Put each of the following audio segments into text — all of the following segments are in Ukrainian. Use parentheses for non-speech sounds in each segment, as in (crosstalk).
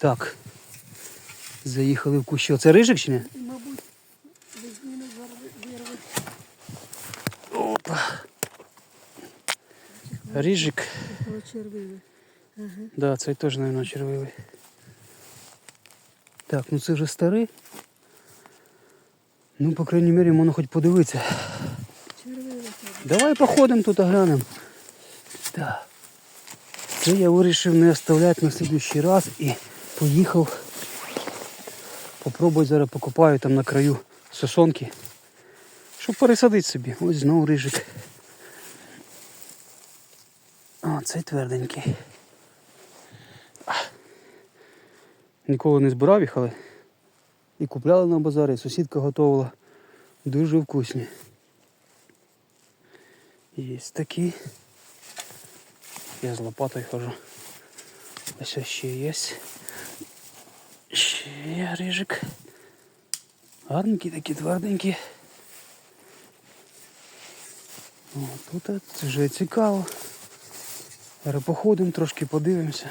Так. Заїхали в кущі. Це рижик чи не? Мабуть, без вирви. Опа. Рижик. Червивий. Ага. Да, цей теж, мабуть, червивий. Так, ну це вже старий. Ну, по крайній мірі, можна хоч подивитися. Червивий. Давай походимо тут оглянемо. Так. Це я вирішив не оставляти на слідуючий раз і поїхав. Попробую зараз покопаю там на краю сосонки. Щоб пересадити собі. Ось знову рижик. О, цей тверденький. Ніколи не збирав їх, але і купляли на базарі, сусідка готувала. Дуже вкусні. Есть такі. Я з лопатою хожу. Ось ще є. Ще є рижик. Гарненькі такі тверденькі. О, тут вже цікаво. Зараз походимо, трошки подивимося.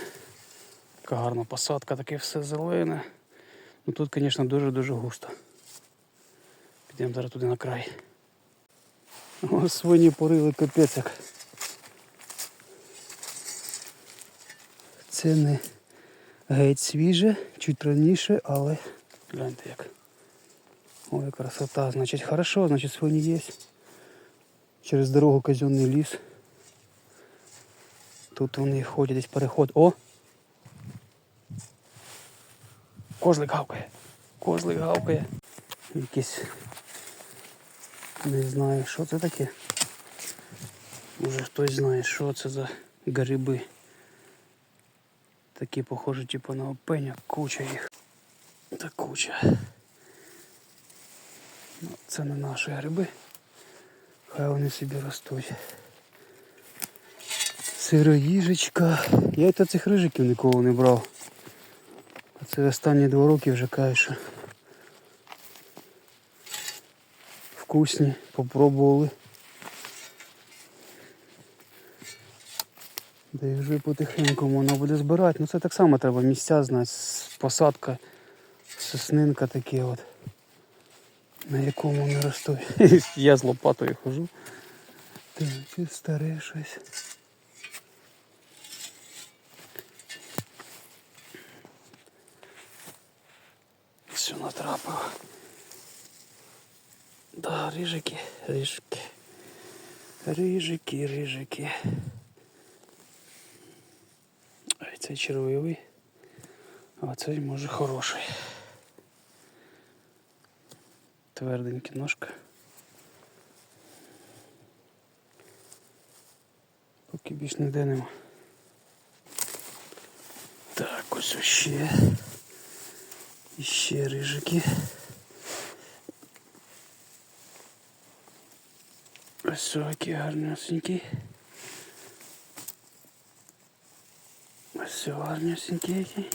Така гарна посадка, таке все зелене. Ну тут, звісно, дуже-дуже густо. Підемо зараз туди на край. О, свині порили капець. Це не геть свіже, чуть раніше, але гляньте як. Ой, красота. Значить хорошо, значить свині є. Через дорогу казенний ліс. Тут вони ходять десь переход. О! Козлик гавкає. Козлик гавкає. Якийсь не знаю, що це таке. Може хтось знає, що це за гриби. Такі похожі типу на опеня, куча їх. Та куча. Ну, це не наші гриби. Хай вони собі ростуть. Сироїжечка. Я та цих рижиків ніколи не брав. А це останні два роки вже що вкусні, попробували. Да і вже потихеньку воно буде збирати. Ну це так само треба місця знати, посадка, соснинка таке от. На якому вони ростуть. (laughs) Я з лопатою хожу. Так, це старе щось. Все натрапив. Да, рижики, рижики. Рижики, рижики. Цей червивий. А цей може хороший. Тверденька ножка. Поки більш ніде нема. Так, ось ще. І ще рижики. Ось який гарнесенький. Ось гарнесенький який.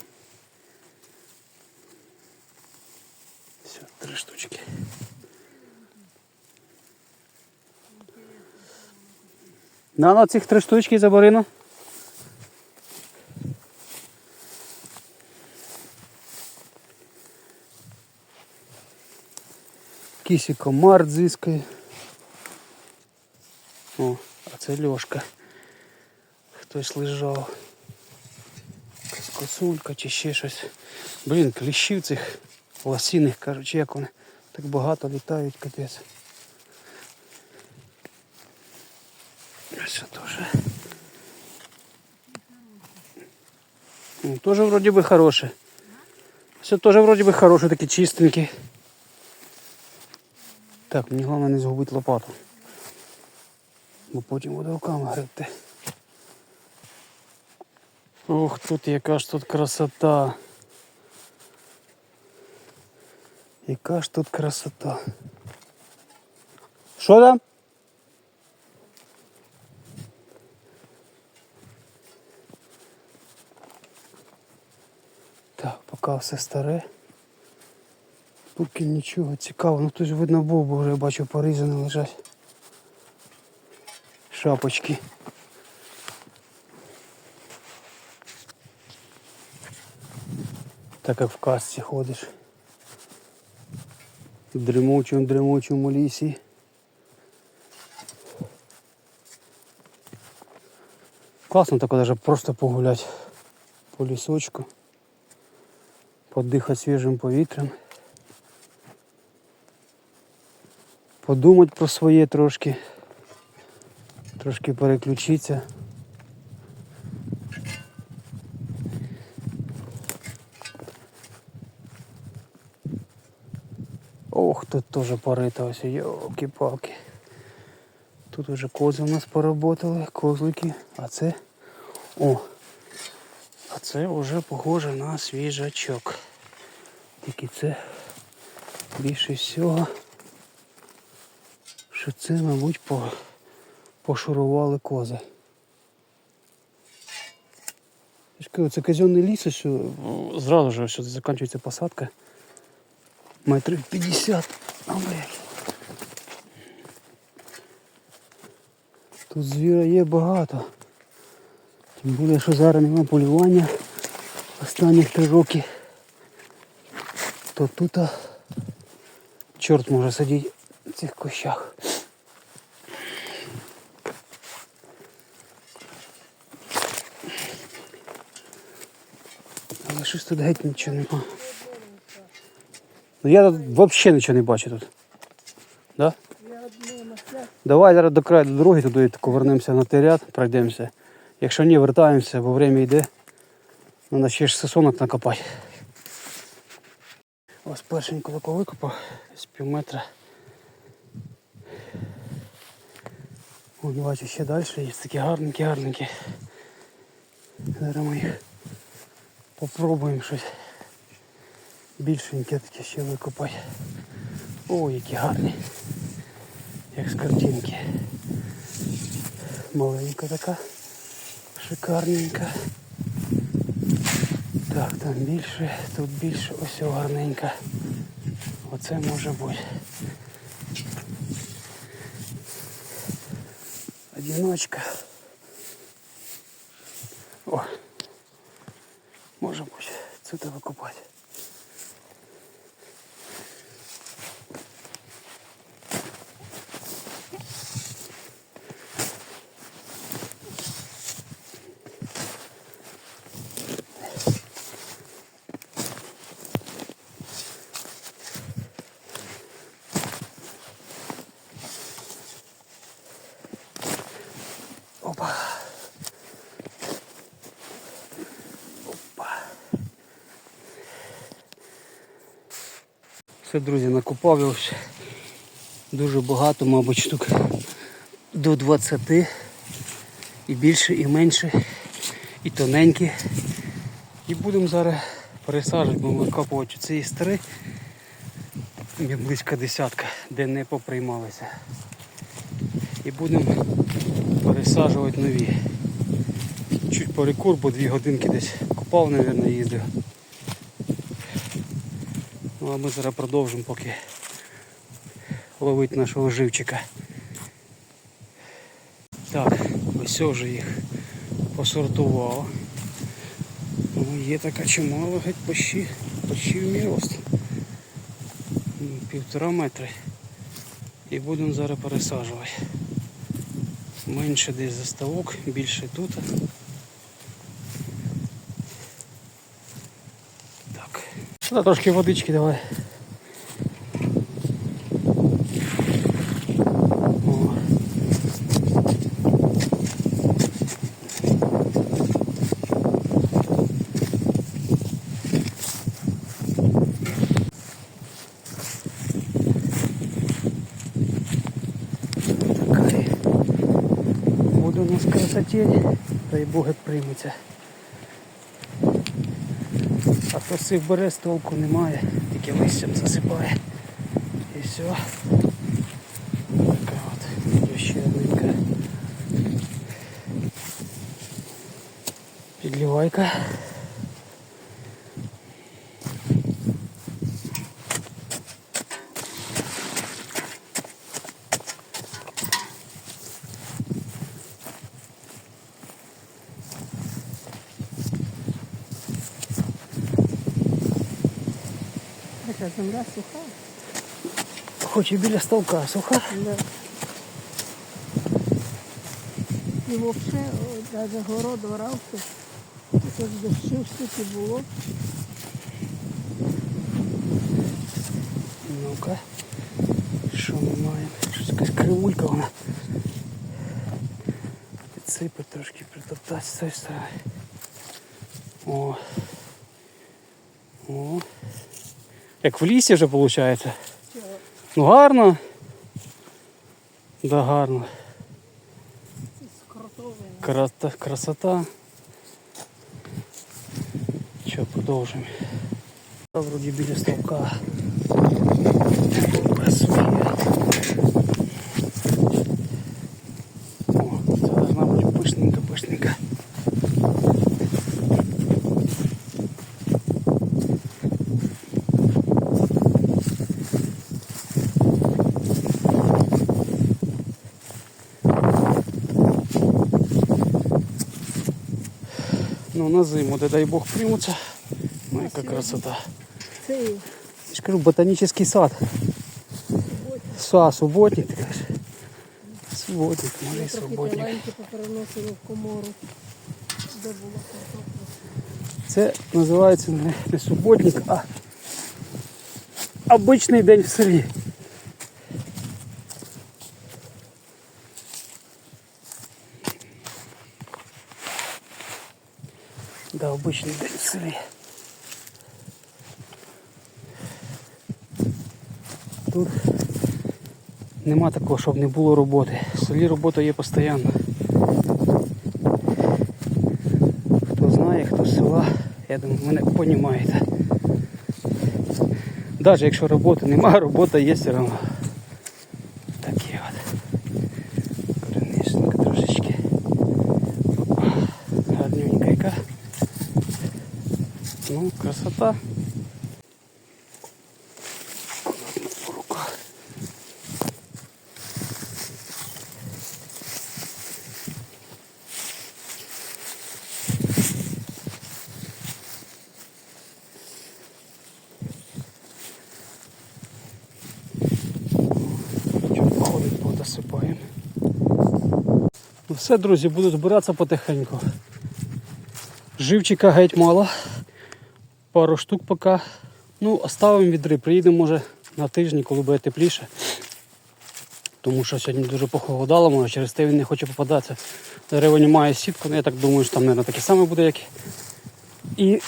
Все, три штучки. На, на цих три штучки забери ну. Кисі комар дзискає. О, а це Льошка. Хтось лежав. Косулька чи ще щось. Блін, кліщів цих лосіних, кажуть, як вони так багато літають, капець. Ось теж. Ну, Тоже вроде бы хороший. Все тоже вроде бы хороший, такий чистенький. Так, мені головне не згубити лопату. Бо потім буду руками гребти. Ох, тут яка ж тут красота. Яка ж тут красота. Що там? Так, поки все старе. Поки нічого цікавого. Ну тут видно бо вже бачу порізані лежать. Шапочки. Так як в казці ходиш. В дрімучому дрімучому лісі. Класно так даже просто погулять по лісочку, подихати свіжим повітрям, подумати про своє трошки, трошки переключитися. Ох, тут теж порита ось, йолки-палки. Тут уже кози у нас поработали, козлики, а це. О! А це вже похоже на свіжачок. Тільки це більше всього, що це, мабуть, по, пошурували кози. Це казенний ліс, ось, о, зразу ж ось закінчується посадка. Метрів 50. А. Тут звіра є багато. Тим більше, що зараз нема полювання останніх три роки. То тут чорт може сидіти в цих кущах. Але щось тут геть нічого нема. Ну я тут взагалі нічого не бачу тут. Да? Давай зараз до краю до дороги туди тако вернемося на той ряд, пройдемося. Якщо ні, вертаємося, бо время йде. Треба ще ж сосонок накопати. Ось першенько тако викопав з пів метра. Ось бачу ще далі є такі гарненькі, гарненькі. Зараз ми їх попробуємо щось більшеньке таке ще викопати. О, які гарні як з картинки. Маленька така, шикарненька. Так, там більше, тут більше, ось гарненька. Оце може бути. Одиночка. О, може бути, це треба купати. Все, друзі, накопав я ось дуже багато, мабуть, штук до 20 і більше, і менше, і тоненькі. І будемо зараз пересаджувати, будемо викопувати ці є близько десятка, де не поприймалися. І будемо пересаджувати нові. Чуть перекур, бо дві годинки десь копав, мабуть, їздив. Ну а ми зараз продовжимо поки ловити нашого живчика. Так, ось вже їх посортував. Ну, є така чимала, геть почти, почти в мій. Ну, Півтора метри. І будемо зараз пересаджувати. Менше десь заставок, більше тут. Сюди трошки водички давай. Такая. Буде у нас красотень, дай Бог прийметься. А то з цих берез толку немає, тільки листям засипає. І все. Така от ще одненька. Підливайка. Земля суха. Хоч і біля ставка, суха. Да. І взагалі, навіть город орався. Тут дощів стільки було. Ну-ка. Що ми маємо? Щось якась кривулька вона. Підсипать трошки, притоптати з цієї сторони. О. О. Як в лісі вже виходить. Ну гарно. Да, гарно. Крата, красота. Що, продовжуємо. Та Вроді біля ставка. Працює. О, це должна бути пишненька, пишненька. Ну на зиму, да дай Бог примутся. Ну яка красота. Я ж кажу, ботанический сад. Са, субботник, ти кажеш. Субботник, і субботник. Це називається не, не суботник, а обичний день в селі. Да, обичний день в селі. Тут нема такого, щоб не було роботи. В селі робота є постійно. Хто знає, хто села, я думаю, мене розумієте. Навіть якщо роботи немає, (laughs) робота є все одно. Такі от. Коренишника трошечки. Опа. Гарненька яка. Ну, красота. Подосипаємо. Ну все, друзі, буду збиратися потихеньку. Живчика геть мало. Пару штук поки. Ну, оставимо відри. Приїдемо може на тижні, коли буде тепліше. Тому що сьогодні дуже похолодало, може через те він не хоче попадатися. Дерево немає сітку, ну я так думаю, що там, мабуть, таке саме буде, як і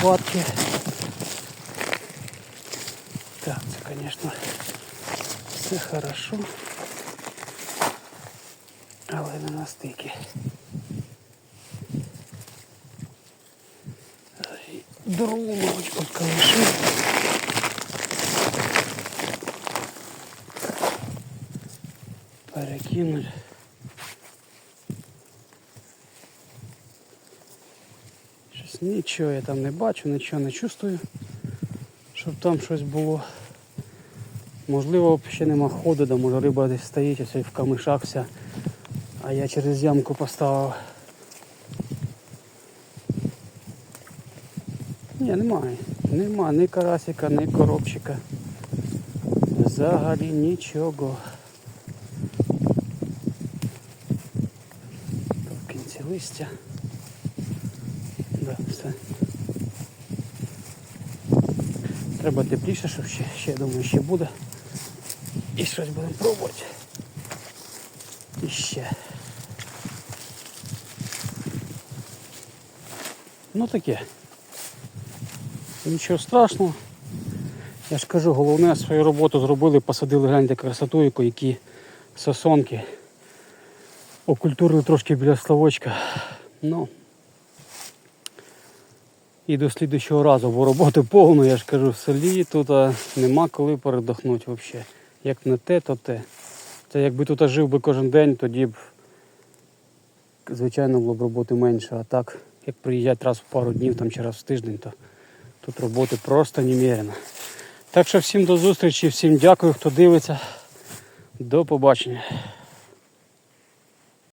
хватки. Так, це, звісно, все хорошо. Але не настільки. Другу, мабуть, отколошив. Перекинуть. Щось нічого я там не бачу, нічого не чувствую, щоб там щось було. Можливо, ще нема ходу, да може риба десь стоїть, ось в камишах вся. А я через ямку поставив. Ні, немає. Нема ні карасика, ні коробчика. Взагалі нічого. В кінці листя. Да, все. Треба тепліше, щоб ще, ще я думаю, ще буде. І щось будемо пробувати. І ще. Ну таке. Нічого страшного. Я ж кажу, головне свою роботу зробили, посадили, гляньте красоту, яку, які сосонки. Окультурили трошки біля ставочка. Ну. І до слідчого разу, бо роботи повно, я ж кажу, в селі тут нема коли передохнути взагалі. Як не те, то те. Це якби тут жив би кожен день, тоді б, звичайно, було б роботи менше. А так, як приїжджати раз в пару днів там, чи раз в тиждень, то тут роботи просто немерено. Так що всім до зустрічі, всім дякую, хто дивиться. До побачення.